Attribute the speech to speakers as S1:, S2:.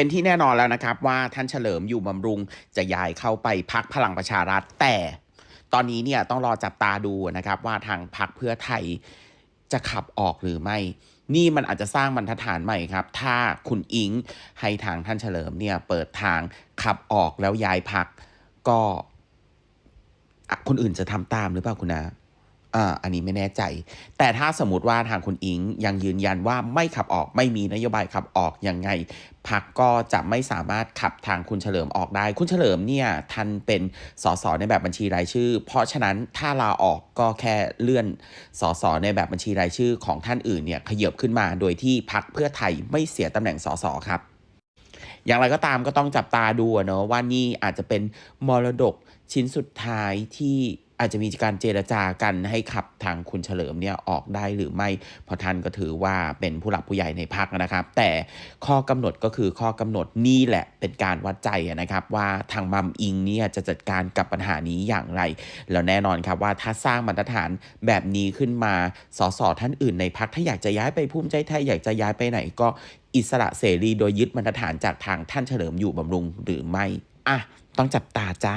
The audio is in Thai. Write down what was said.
S1: เป็นที่แน่นอนแล้วนะครับว่าท่านเฉลิมอยู่บำรุงจะย้ายเข้าไปพักพลังประชารัฐ แต่ตอนนี้เนี่ยต้องรอจับตาดูนะครับว่าทางพักเพื่อไทยจะขับออกหรือไม่ นี่มันอาจจะสร้างบรรทัดฐานใหม่ครับ ถ้าคุณอิงให้ทางท่านเฉลิมเนี่ยเปิดทางขับออกแล้วย้ายพักก็คนอื่นจะทำตามหรือเปล่าคุณนา อ่าอันนี้ไม่แน่ใจ แต่ถ้าสมมติว่าทางคุณอิงยังยืนยันว่าไม่ขับออกไม่มีนโยบายขับออกยังไงพักก็จะไม่สามารถขับทางคุณเฉลิมออกได้ คุณเฉลิมเนี่ยท่านเป็นสสในแบบบัญชีรายชื่อ เพราะฉะนั้นถ้าลาออกก็แค่เลื่อนสสในแบบบัญชีรายชื่อของท่านอื่นเนี่ยขยับขึ้นมาโดยที่พักเพื่อไทยไม่เสียตำแหน่งสสครับอย่างไรก็ตามก็ต้องจับตาดูเนอะว่านี่อาจจะเป็นมรดกชิ้นสุดท้ายที่ อาจจะมีการเจรจากันให้ขับทางคุณเฉลิมเนี่ยออกได้หรือไม่เพราะท่านก็ถือว่าเป็นผู้หลักผู้ใหญ่ในพักนะครับ แต่ข้อกำหนดก็คือข้อกำหนดนี่แหละเป็นการวัดใจนะครับ ว่าทางมัมอิงเนี่ยจะจัดการกับปัญหานี้อย่างไร แล้วแน่นอนครับว่าถ้าสร้างมาตรฐานแบบนี้ขึ้นมาสสท่านอื่นในพักถ้าอยากจะย้ายไปภูมิใจไทยอยากจะย้ายไปไหนก็อิสระเสรีโดยยึดมาตรฐานจากทางท่านเฉลิมอยู่บำรุงหรือไม่ อะ ต้องจับตาจ้า